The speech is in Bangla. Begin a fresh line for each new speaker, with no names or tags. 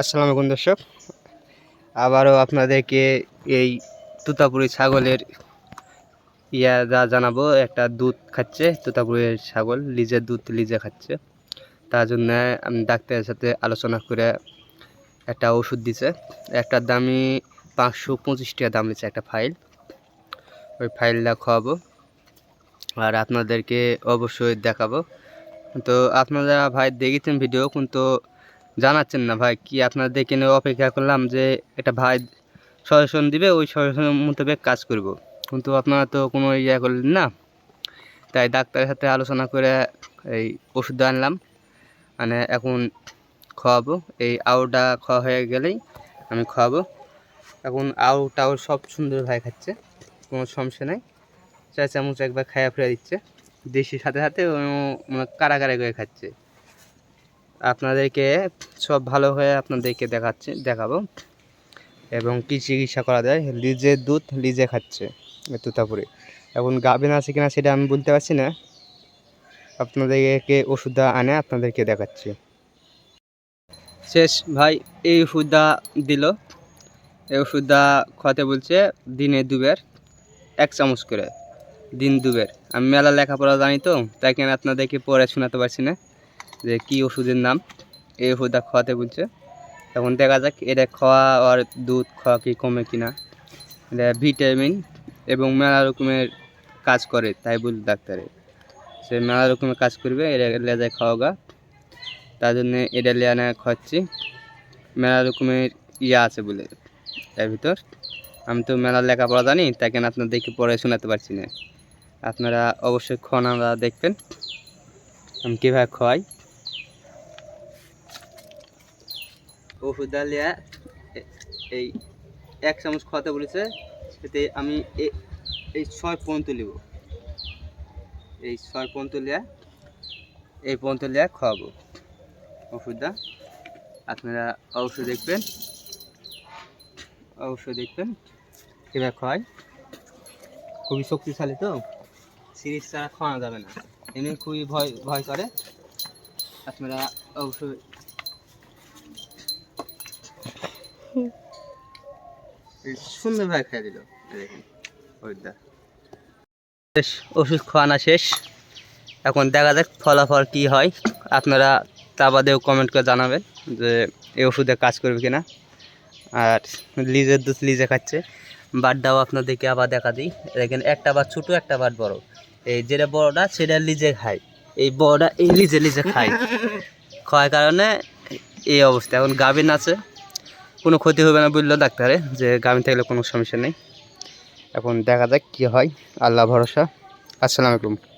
আসসালামু আলাইকুম দর্শক। আবারও আপনাদেরকে এই তুতাপুরি ছাগলের ইয়া যা জানাব, একটা দুধ খাচ্ছে তুতাপুরের ছাগল লিজের দুধ লিজে খাচ্ছে। তার জন্য আমি ডাক্তারের সাথে আলোচনা করে একটা ওষুধ দিছে। একটা দামি পাঁচশো পঁচিশ টাকা দাম দিচ্ছে একটা ফাইল। ওই ফাইলটা খাওয়াবো আর আপনাদেরকে অবশ্যই দেখাবো। তো আপনারা ভাই দেখেছেন ভিডিও, কিন্তু জানাচ্ছেন না ভাই, কি আপনাদের দেখে নিয়ে অপেক্ষা করলাম যে এটা ভাই সজেশন দিবে, ওই সজেশনের মোতাবেক কাজ করব। কিন্তু আপনারা তো কোনো ইয়ে করলেন না। তাই ডাক্তারের সাথে আলোচনা করে এই ওষুধ আনলাম। মানে এখন খাওয়াবো। এই আউটা খাওয়া হয়ে গেলেই আমি খাওয়াবো। এখন আউ টাউ সব সুন্দর ভাই খাচ্ছে, কোনো সমস্যা নাই। চা চামচ একবার খাইয়া ফিরে দিচ্ছে। দেশির সাথে সাথে কারাগারে করে খাচ্ছে। আপনাদেরকে সব ভালো হয়ে আপনাদেরকে দেখাচ্ছে, দেখাবো। এবং কী চিকিৎসা করা যায়? লিজের দুধ লিজে খাচ্ছে তুতাপুরে। এখন গাভিন আছে কিনা সেটা আমি বলতে পারছি না। আপনাদেরকে ওষুধটা আনে, আপনাদেরকে দেখাচ্ছি। শেষ, ভাই, এই ওষুধটা দিল। এই ওষুধটা খাওয়াতে বলছে দিনে দুবের, এক চামচ করে। দিন দুবের। আমি মেলা লেখাপড়া জানি তো, তাই কেন আপনাদেরকে পড়ে শোনাতে পারছি না। যে কি ওষুধের নাম? এই ওষুধটা খাওয়াতে বলছে। এখন দেখা যাক এটা খাওয়া আর দুধ খাওয়া কি কমে কিনা। এটা ভিটামিন এবং মেলা রকমের কাজ করে, তাই বল ডাক্তারে। সে মেলা রকমের কাজ করবে, এটা লেজায় খাওয়াগা তার জন্য এটা লেয়ানা খাওয়াচ্ছি। মেলা রকমের ইয়া আছে বলে, তার ভিতর। আমি তো মেলা লেখাপড়া জানি তাই কেন আপনাদেরকে পড়ে শোনাতে পারছি না। আপনারা অবশ্যই খাওয়ান আমরা দেখবেন। আমি কীভাবে খাওয়াই। ওষুধ ডালিয়া এই এক চামচ খাওয়াতে বলেছে সেতে আমি এই ছয় পর্যন্ত নেব এই ছয় পর্যন্ত লিয়া, এই পর্যন্ত লিয়া খাওয়াবো ওষুধটা আপনারা অবশ্যই দেখবেন অবশ্যই দেখবেন কীভাবে খাওয়াই খুবই শক্তিশালী তো, সিরিজ ছাড়া খাওয়ানো যাবে না। এমনি খুবই ভয় ভয় করে। আপনারা অবশ্যই এই সুন্দরভাবে খেয়ে দিল। দেখুন ওইটা শেষ ওষুধ খাওয়ানো শেষ। এখন দেখা যাক ফলাফল কি হয়। আপনারা তা বাদেও কমেন্ট করে জানাবেন যে এই ওষুধে কাজ করবে কিনা। আর লিজের দুধ লিজে খাচ্ছে। বাটটাও আপনাদেরকে আবার দেখা দিই। দেখেন একটা বাট ছোটো একটা বাট বড়। এই যেটা বড়টা সেটা লিজে খায়। এই বড়টা এই লিজে লিজে খায়। খাওয়ার কারণে এই অবস্থা। এখন গাভিন আছে। কোনো ক্ষতি হবে না বলল ডাক্তারে, যে গ্রামে থাকলে কোনো সমস্যা নেই। এখন দেখা যাক কী হয়, আল্লাহ ভরসা। আসসালামু আলাইকুম।